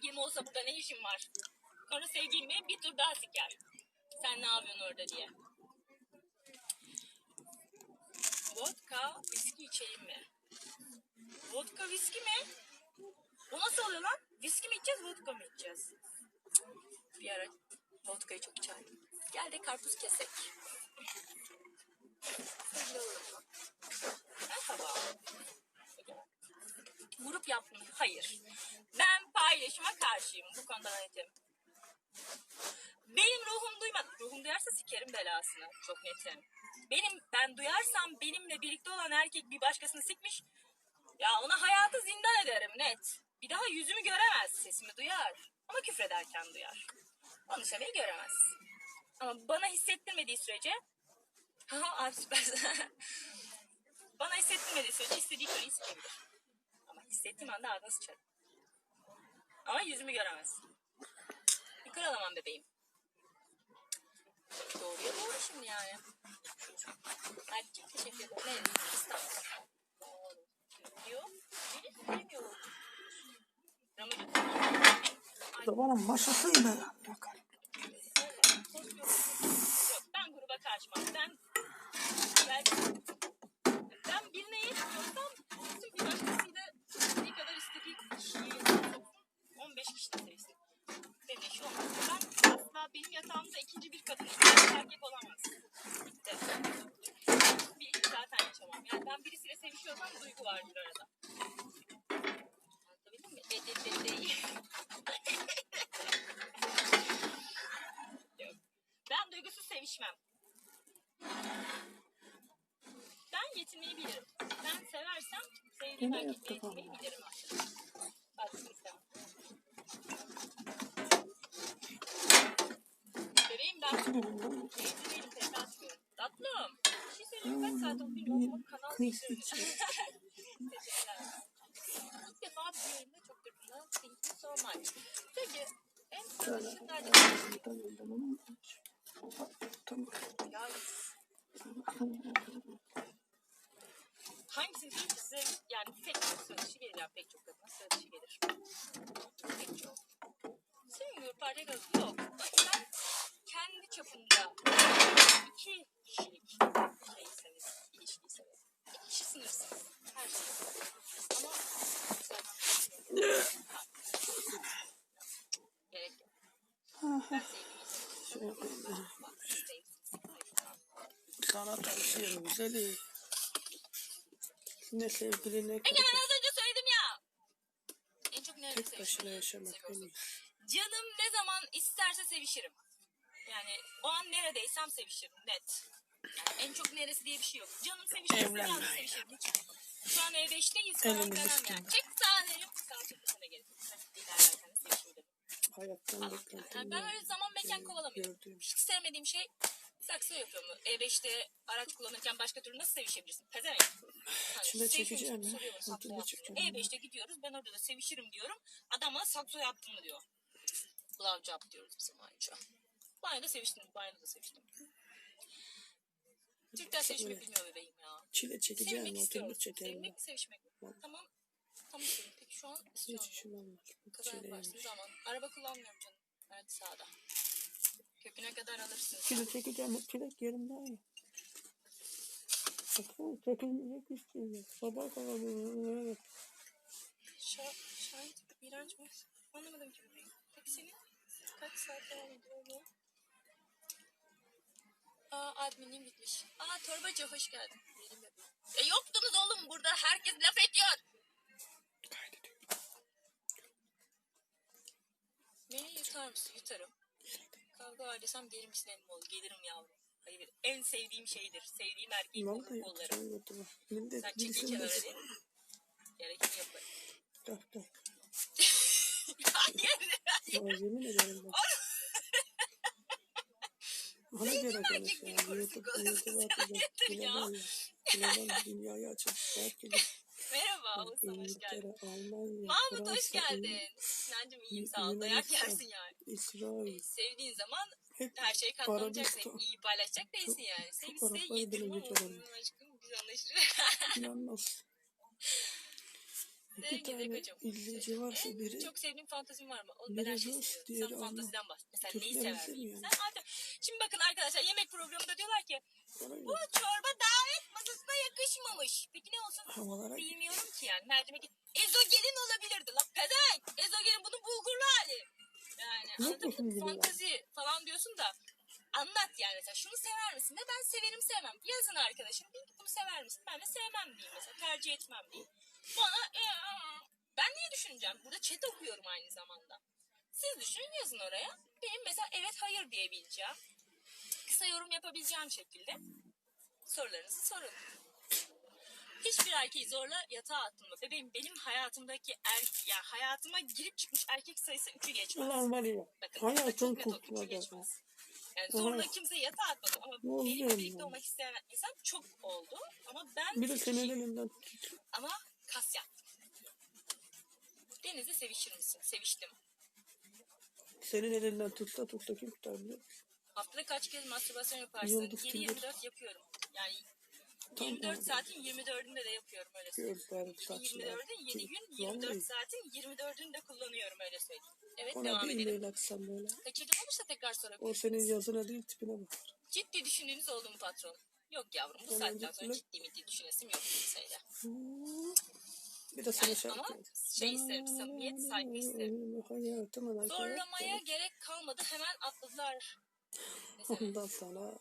sevgilim olsa burada ne işim var? Sonra sevgilimi bir tur daha siker. Sen ne yapıyorsun orada diye. Vodka, viski içelim mi? Vodka, viski mi? O nasıl oluyor lan? Viski mi içeceğiz, vodka mı içeceğiz? Bir ara vodkayı çok içerdim. Gel de karpuz kesek. Merhaba. Grup yapmayı. Hayır. Ben paylaşıma karşıyım. Bu konuda netim. Benim ruhum duymadı. Ruhum duyarsa sikerim belasını. Çok netim. Benim ben duyarsam benimle birlikte olan erkek bir başkasını sikmiş. Ya ona hayatı zindan ederim net. Bir daha yüzümü göremez. Sesimi duyar. Ama küfrederken duyar. Konuşamayı göremez. Ama bana hissettirmediği sürece abi süpersin. bana hissettirmediği sürece istediği köreyi sikebilir. Hissettiğim anda ağzına sıçarım. Ama yüzümü göremez. Bir kıralamam bebeğim. Doğruya doğru şimdi yani. Hadi çok teşekkür ederim. Ne? İstanbul. Diyor. Beni sevmiyor. Bana maşasıyla bakalım. Ben gruba karşımam. Ben ben, ben birine yetmiyorsam bütün bir başkasıyla 15 kişi de sevsin. Benim işi olmaz. Ben asla benim yatağımda ikinci bir kadın isteyen erkek olamaz. Bitti. Bir iki zaten yaşamam. Yani ben birisiyle sevişiyorsam duygu vardır arada. Anlatabildim mi? E, değil. Yok. Ben duygusuz sevişmem. Ben yetinmeyi bilirim. Ben seversem sevdiğim erkekle yetinmeyi bilirim aslında. Baksın istemem. Bebeğim ben Bilmiyorum. evli değilim tekrar atmıyorum. Tatlım. Bir şey söyleyeyim kaç saat oldu bilmiyorum ama kanal Kıyısı değiştirdim. içi. Teşekkürler. İlk defa bir yayında çok yakında thank you so much. Peki en son nerede? Ya Hangisini diyeyim ki size yani pek çok sıra dışı gelir yani pek çok kadına sıra dışı gelir. Pek çok. Sevmiyorum parça gaz yok. Ben kendi çapımda iki kişilik şeyseniz, ilişkiyseniz. İki kişi sınırsınız. Her şey. Ama gerek yok. Ben sevgiliyim. Bak, sevgiliyim. Sana tavsiyem güzeli. Ne sevgili ne Ege ben az önce söyledim ya. En çok nerede Tek başına yaşamak iyisi. Canım ne zaman isterse sevişirim. Yani o an neredeysem sevişirim net. Yani en çok neresi diye bir şey yok. Canım sevişirse Evlenme sevişirim. Hiç. Şu an E5'teyiz falan Elimiz üstünde. Çek çek sana de sevişirim derim. Hayattan Yani beklentim ben öyle zaman mekan kovalamıyorum. Gördüğüm Hiç sevmediğim şey saksı yapıyor mu? E5'te araç kullanırken başka türlü nasıl sevişebilirsin? Pezevenk. Hani gibi ya. soruyor, sakso ya. E5'te gidiyoruz ben orada da sevişirim diyorum. Adam bana sakso yaptın mı diyor. Blowjob diyoruz bizim ayrıca. Banyoda seviştim, banyoda da seviştim. Türkler sevişmek Evet. bilmiyor bebeğim ya. Çile çekeceğim. Sevmek istiyorum. Sevmek mi sevişmek mi? Tamam. Tamam istiyorum. Peki şu an Hiç istiyorum. işim olmaz. Kaza yaparsın zaman. Araba kullanmıyorum canım. Nerede sağda. Köküne kadar alırsın. Çile çekeceğim. Çilek yerimde ya. Baksana çekilmeyecek istiyor. Sabah kadar böyle. Şa şahit iğrenç mi? Anlamadım ki bebeğim. Peki senin kaç saat devam ediyor bu? Aa adminim bitmiş. Aa torbacı hoş geldin. Benim bebeğim. E yoktunuz oğlum burada herkes laf ediyor. Kaydediyor. Beni yutar mısın? Yutarım. Kavga var desem gelir misin elim ol? Gelirim yavrum. Hayır en sevdiğim şeydir. Sevdiğim erkeğin Vallahi kolum kollarım. yapacağım youtube. Millet Sen çekil kenara de değil. Gerekeni yaparım. tak tak. Hayır. Ya yemin ederim bak. Ona göre konuş ya. YouTube, YouTube atacağım. yeter ya. Global. Global açıp saat gibi. Merhaba Oğuzhan hoş İngiltere, geldin. Almanya, Mahmut hoş Fransa, geldin. Sinancım iyiyim sağ ol. Dayak Yunanistan. yersin yani. İsrail. Sevdiğin zaman Hep her şeyi katlanacaksın. İyi paylaşacak değilsin yani. Sevgisi de yedirme olsun aşkım. Biz anlaşırız. inanmaz. İki tane izleyici varsa En biri çok sevdiğin fantezin var mı? Biri ben her şeyi seviyorum. Sen Allah. fanteziden bahset. Mesela neyi Türkler sever izlemiyor. miydin? Sen artık... Şimdi bakın arkadaşlar yemek programında diyorlar ki bu çorba davet masasına yakışmamış. Peki ne olsun? havalara Bilmiyorum ki yani. Mercimek ezogelin olabilirdi. La pezevenk. Ezogelin bunun bulgurlu hali. Yok anladın mı? Fantazi falan diyorsun da anlat yani mesela şunu sever misin de ben severim sevmem. Yazın arkadaşım bil ki bunu sever misin? Ben de sevmem diyeyim mesela tercih etmem diyeyim. Bana e, aa. ben niye düşüneceğim? Burada chat okuyorum aynı zamanda. Siz düşünün yazın oraya. Benim mesela evet hayır diyebileceğim. Kısa yorum yapabileceğim şekilde sorularınızı sorun. Hiçbir erkeği zorla yatağa attırma. Bebeğim benim hayatımdaki er, ya hayatıma girip çıkmış erkek sayısı 3'ü geçmez. Ulan var ya. Bakın Hayatım kurtuladı. geçmez. Yani zorla kimse yatağa atmadı ama Ne benimle birlikte ya? olmak isteyen insan çok oldu. Ama ben Bir de senin elinden ama kas yaptım. Deniz'le sevişir misin? Seviştim. Senin elinden tutsa tutsa kim tutar biliyor musun? Haftada kaç kez mastürbasyon yaparsın? Yıldız 7-24 yapıyorum. Yani 24 oldu. saatin 24'ünde de yapıyorum öyle söyleyeyim. Gözler, saçlar. 24'ün 7 gün 24 Vallahi. saatin 24'ünü de kullanıyorum öyle söyleyeyim. Evet Ona devam bir edelim. e-mail atsam böyle. Kaçırdım olursa tekrar O sorabilirsiniz. senin yazına değil tipine bakar. Ciddi düşündüğünüz oldu mu patron? Yok yavrum bu Hemen saatten sonra ciddi middi düşünesim yok kimseyle. Bir de sana Yani şarkı ama şey isterim, samimiyet, saygı isterim. Zorlamaya gerek kalmadı hemen atladılar. Ondan sonra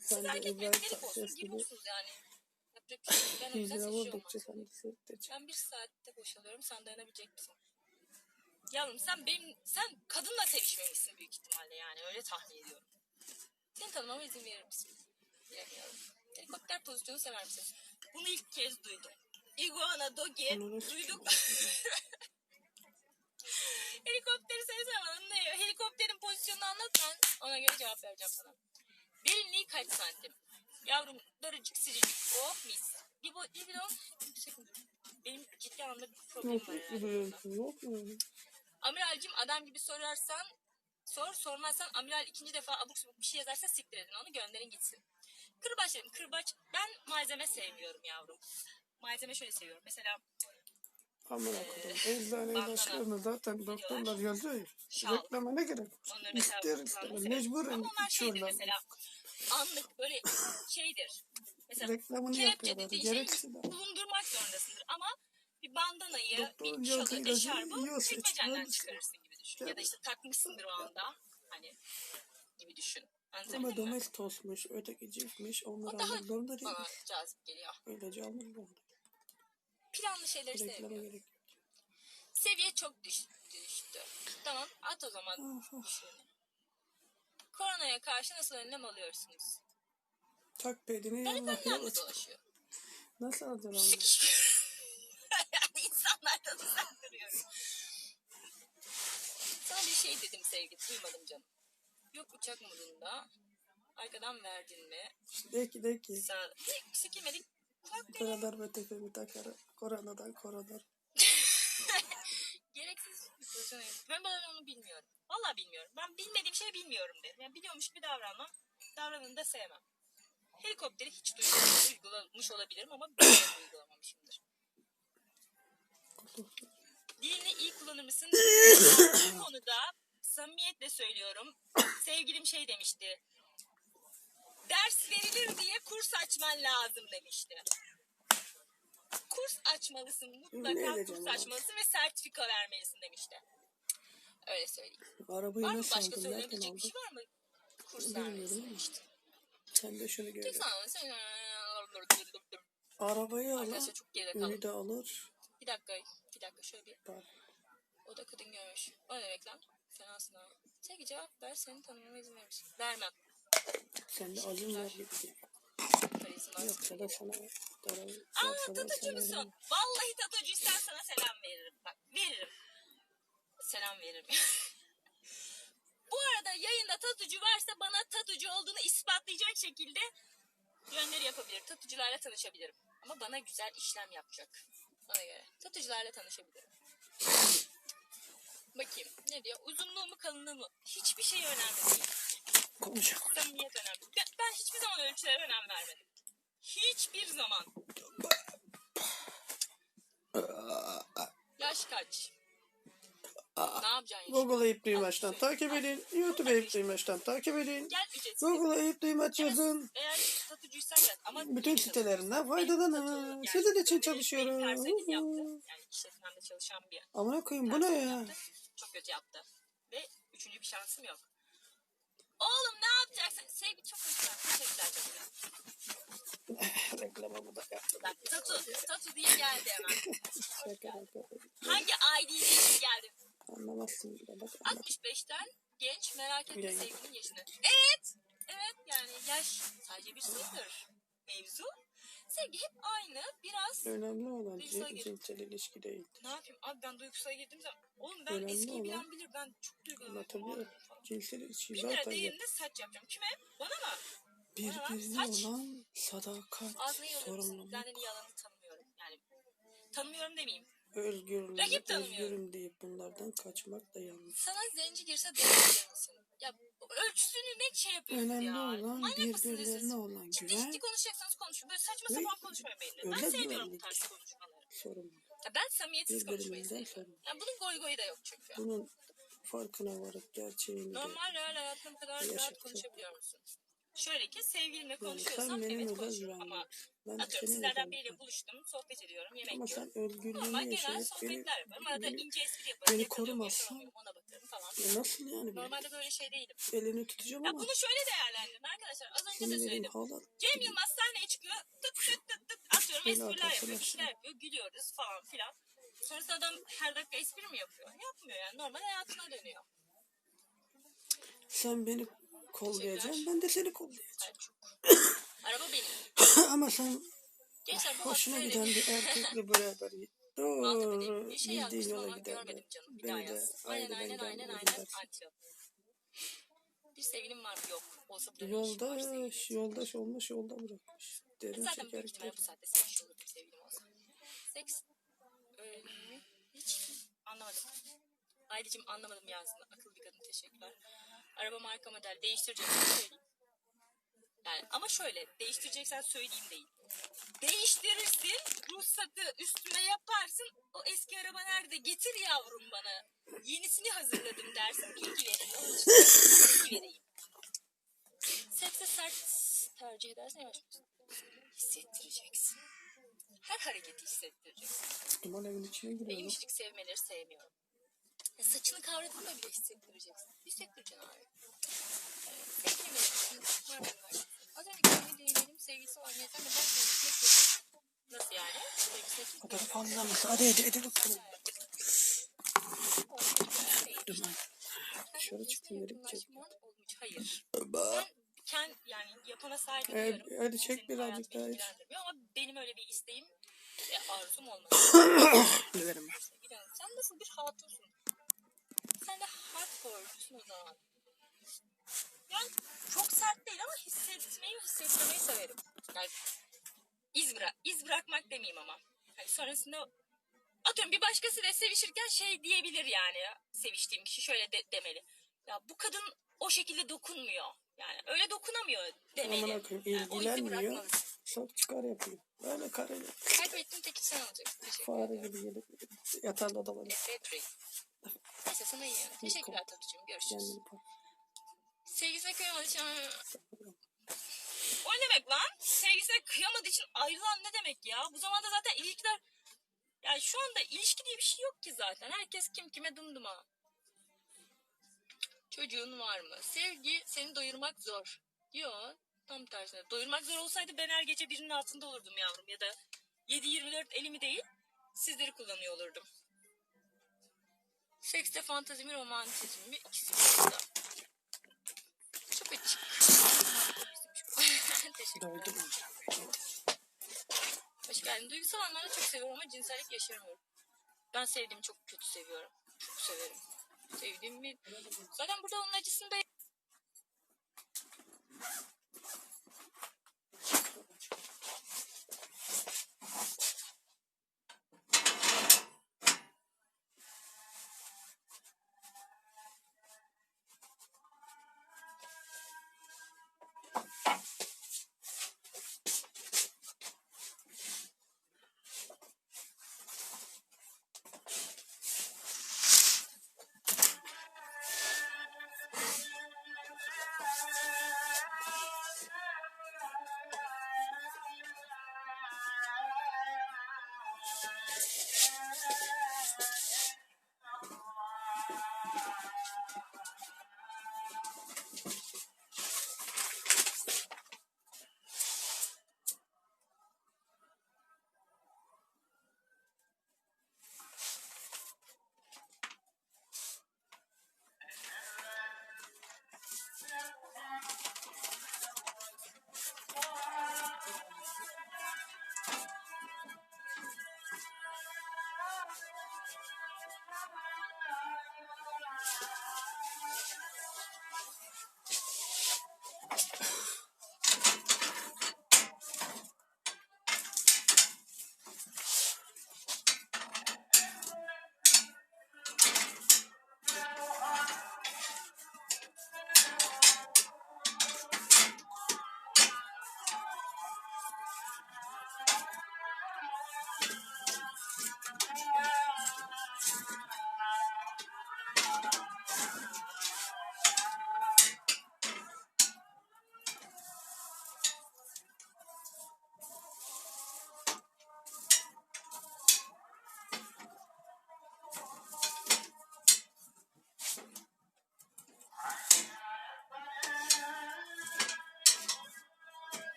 sen de İbrahim Tatlıses gibi seçiyorum. vurdukça sen de. Ben bir saatte boşalıyorum sen dayanabilecek misin? Yavrum sen benim sen kadınla sevişmemişsin büyük ihtimalle yani öyle tahmin ediyorum. Seni tanımama izin verir misin? Bilemiyorum. Helikopter pozisyonu sever misin? Bunu ilk kez duydum. Iguana nasıl duyduk. Helikopteri sevsem bana ne? Helikopterin pozisyonunu anlat ben ona göre cevap vereceğim sana. Derinliği kaç santim? Yavrum darıcık siricik oh mis. Bir bu bir bilon yüksek? Benim ciddi anlamda bir problemim var herhalde. Amiralcim adam gibi sorarsan sor sormazsan amiral ikinci defa abuk subuk bir şey yazarsa siktir edin onu gönderin gitsin. Kırbaç dedim kırbaç ben malzeme sevmiyorum yavrum. Malzeme şöyle seviyorum mesela Aman akıllım. Eczane bandana. ilaçlarını zaten doktorlar yazıyor ya. Reklama ne gerek var? İster istemez. Mecburen onlar içiyorlar. mesela anlık böyle şeydir. Mesela Reklamını yapıyorlar. şeyi Gereksiz. bulundurmak zorundasındır ama bir bandanayı, Doktorun bir şalı, eşarbı çekmecenden çıkarırsın gibi düşün. Ya da işte takmışsındır o anda. Hani gibi düşün. Ama domestosmuş, öteki çiftmiş. Onları O daha almak zorunda değil. Bana cazip geliyor. Öylece almak Planlı şeyleri Reklama sevmiyorum. gerek. Seviye çok düş, düştü. Tamam at o zaman düşünün. Koronaya karşı nasıl önlem alıyorsunuz? Tak pedini yanına dolaşıyor. Nasıl alacaksın onu? yani insanlardan uzak duruyorum. Sana bir şey dedim sevgili, duymadım canım. Yok uçak modunda. Arkadan verdin mi? De ki de ki. Sağ... Sikilmedik. Koradar ve tefemi takarım. Koronadan koradar. Gereksiz bir pozisyon. Ben ben onu bilmiyorum. Vallahi bilmiyorum. Ben bilmediğim şeyi bilmiyorum derim. Yani biliyormuş gibi davranmam. Davranını da sevmem. Helikopteri hiç duymadım. Uygulamış olabilirim ama ben uygulamamışımdır. Dilini iyi kullanır mısın? Bu konuda samimiyetle söylüyorum. Sevgilim şey demişti. Ders verilir diye kurs açman lazım demişti. Kurs açmalısın. Mutlaka kurs açmalısın ve sertifika vermelisin demişti. Öyle söyleyeyim. Arabayı Var mı nasıl başka söyleyebilecek bir şey var mı? Kurs vermelisin demişti. Sen de şunu gör. Arabayı al. Arkadaşlar çok geride kaldım. Ünü de alır. Bir dakika, bir dakika şöyle bir Bak. O da kadın görmüş. O ne demek lan? Fenasın ha. Sevgi cevap ver seni tanımama izin verir misin? Vermem. Sen de azim ver. Parası var. Yoksa da sana darayı. Aa sana musun? Vallahi tatucuysan sana selam veririm. Bak veririm. Selam veririm. Bu arada yayında tatucu varsa bana tatucu olduğunu ispatlayacak şekilde yönleri yapabilir. Tatucularla tanışabilirim. Ama bana güzel işlem yapacak. Ona göre. Tatucularla tanışabilirim. Bakayım ne diyor? Uzunluğu mu kalınlığı mı? Hiçbir şey önemli değil. Konuşalım. Samimiyet önemli. Ben, ben hiçbir zaman ölçülere önem vermedim. Hiçbir zaman. yaş kaç? Ne yapacaksın? Google Eyüp Duymaç'tan takip edin. YouTube Eyüp Duymaç'tan takip edin. Gel ücretsiz. Google Eyüp Duymaç yazın. Eğer satucuysan gel. Ama Bütün sitelerinden faydalanın. Sizin için çalışıyorum. Personel yaptı. Yani işletmemde çalışan bir Amına koyayım bu ne ya? yaptı. Çok kötü yaptı. Ve üçüncü bir şansım yok. Oğlum ne yapacaksın? Sevgi çok güzel. Teşekkürler canım. Reklamımı da yaptım. Bak tatu, tatu diye geldi hemen. Hangi ID diye geldi? Anlamazsın bile bak. anlat. 65'ten genç merak etme sevginin yaşını. Evet. Evet yani yaş sadece bir sayıdır. Mevzu. Sevgi hep aynı. Biraz Önemli olan Duygusal cin- cinsel ilişki değil. ne yapayım abi ben duygusala girdiğim zaman oğlum ben Önemli eskiyi olan- bilen bilir ben çok duygulanıyorum. Anlatabiliyor falan. Cinsel ilişki Bir lira zaten değerinde saç yapacağım. Kime? Bana mı? birbirine Saç. olan sadakat, sorumluluk, Ben de yalanı tanımıyorum. Yani tanımıyorum demeyeyim. özgürlük, Rakip tanımıyorum. özgürüm deyip bunlardan kaçmak da yanlış. Sana zenci girse değerli misin? Ya ölçüsünü ne şey yapıyorsunuz Önemli ya? olan Manyak mısınız siz? birbirlerine olan Ciddi güven, ciddi konuşacaksanız konuşun. Böyle saçma Ve sapan konuşmayın benimle. Ben öyle sevmiyorum bu güvenlik. tarz konuşmaları. sorumluluk. Ya ben samimiyetsiz konuşmayı seviyorum. sorumluluk. Yani bunun goy goyu da yok çünkü. Bunun farkına varıp gerçeğini de Normal real hayatım kadar rahat Yaşasın. konuşabiliyor musun? Şöyle ki sevgilimle Yani konuşuyorsam sen evet konuşurum ama. Ben de atıyorum sizlerden biriyle buluştum, sohbet ediyorum, yemek Ama yiyorum. sen özgürlüğünü Normal genel sohbetler yapıyorum. Arada beni, ince espri yaparım. beni korumazsan- ona bakarım falan. Ya nasıl yani? Normalde böyle şey değilim. elini tutacağım Ya ama bunu şöyle değerlendirin arkadaşlar. Az önce de senin elin söyledim. halat. Cem Yılmaz sahneye çıkıyor. Tık tık tık tık atıyorum Beni espriler yapıyor. Bir şeyler yapıyor. Gülüyoruz falan filan. Sonrasında adam her dakika espri mi yapıyor? Yapmıyor yani. Normal hayatına dönüyor. Sen beni kollayacaksın, ben de seni kollayacağım. Araba benim. ama sen Gençler hoşuna giden bir erkekle beraber doğru Maltepe'de bir şey bildiğin yola gider Beni de. Aynen aynen aynen aynen. Bir sevgilim var mı? Yok. Olsa sevgilim? Yoldaş, yoldaş olmuş yolda bırakmış. Derin Zaten şeker büyük ihtimalle bu saatte sevişiyor olurdum sevgilim olsa. Seks öyle mi? Hiç anlamadım. Ayrıcım anlamadım yazdığını. Akıllı bir kadın teşekkürler. Araba marka model değiştireceksen söyleyeyim. Yani ama şöyle değiştireceksen söyleyeyim değil. Değiştirirsin ruhsatı üstüne yaparsın o eski araba nerede getir yavrum bana yenisini hazırladım dersin bilgi vereyim. bilgi vereyim. Sekse sert tercih edersen yavaş hissettireceksin. Her hareketi hissettireceksin. Duman evin içine giriyor. lan. yumuşacık sevmeleri sevmiyorum. Ya saçını kavradığında bile hissettireceksin. Hissettireceksin abi. Az önce kendi değilim sevgilisi olan yeter neden sevgilisi yapıyorum? Nasıl yani? O mısın? Hadi hadi hadi bakalım. Duman. Dışarı çıktım dedik çek. Hayır. Ben kend, yani yapana saygı Evet, duyuyorum. hadi çek birazcık daha Ama benim öyle bir isteğim ve arzum olmadı. Ben. Gidelim. Sen nasıl bir hatunsun? Sen de hardcore'sun o zaman. Yani çok sert değil ama hissetmeyi ve hissetmemeyi severim. Yani iz, bıra iz bırakmak demeyeyim ama. Hani sonrasında atıyorum bir başkasıyla sevişirken şey diyebilir yani. Seviştiğim kişi şöyle de- demeli. Ya bu kadın o şekilde dokunmuyor. Yani öyle dokunamıyor demeli. Amına koyayım Yani ilgilenmiyor. Sok çıkar yapıyor. Böyle kareli. Kaybettin tek sen olacaksın. Fare gibi gelip yatağında dolanıyor. Petri. Neyse sana iyi. Teşekkürler Tatucuğum. Görüşürüz. Kendini. Sevgisine kıyamadığı için... O ne demek lan? Sevgisine kıyamadığı için ayrılan ne demek ya? Bu zamanda zaten ilişkiler... Yani şu anda ilişki diye bir şey yok ki zaten. Herkes kim kime dımdıma. Çocuğun var mı? Sevgi seni doyurmak zor. Yok. Tam tersine. Doyurmak zor olsaydı ben her gece birinin altında olurdum yavrum. Ya da 7-24 elimi değil sizleri kullanıyor olurdum. Sekste fantezi mi romantizm mi? İkisi bir arada. Çok açık. Teşekkürler. Doydum. Hoş geldin. Duygusal anlamda çok seviyorum ama cinsellik yaşamıyorum. Ben sevdiğimi çok kötü seviyorum. Çok severim. Sevdiğimi... Zaten burada onun acısını da...